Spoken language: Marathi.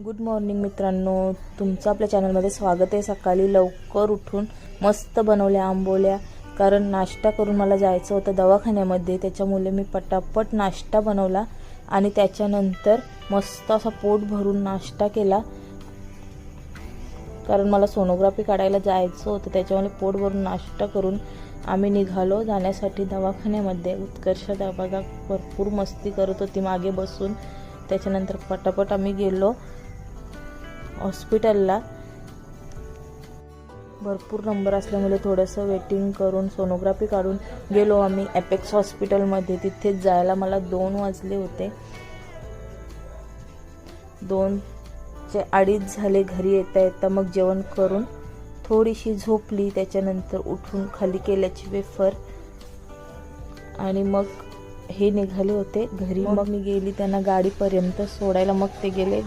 गुड मॉर्निंग मित्रांनो. तुमचं आपल्या चॅनलमध्ये स्वागत आहे. सकाळी लवकर उठून मस्त बनवल्या आंबोल्या. कारण नाश्ता करून मला जायचं होतं दवाखान्यामध्ये. त्याच्यामुळे मी पटापट नाश्ता बनवला आणि त्याच्यानंतर मस्त असा पोट भरून नाश्ता केला. कारण मला सोनोग्राफी काढायला जायचं होतं. त्याच्यामुळे पोट भरून नाश्ता करून आम्ही निघालो जाण्यासाठी दवाखान्यामध्ये. उत्कर्ष दबागा भरपूर मस्ती करत होती. मागे बसून त्याच्यानंतर पटापट आम्ही गेलो. हॉस्पिटलला. भरपूर नंबर असल्यामुळे थोडंसं वेटिंग करून सोनोग्राफी काढून गेलो आम्ही ॲपेक्स हॉस्पिटलमध्ये तिथेच जायला मला दोन वाजले होते. दोनचे अडीच झाले घरी येता येता. मग जेवण करून थोडीशी झोपली. त्याच्यानंतर उठून खाली केल्याची वेफर आणि मग हे निघाले होते घरी. मग मी गेली त्यांना गाडीपर्यंत सोडायला. मग ते गेले.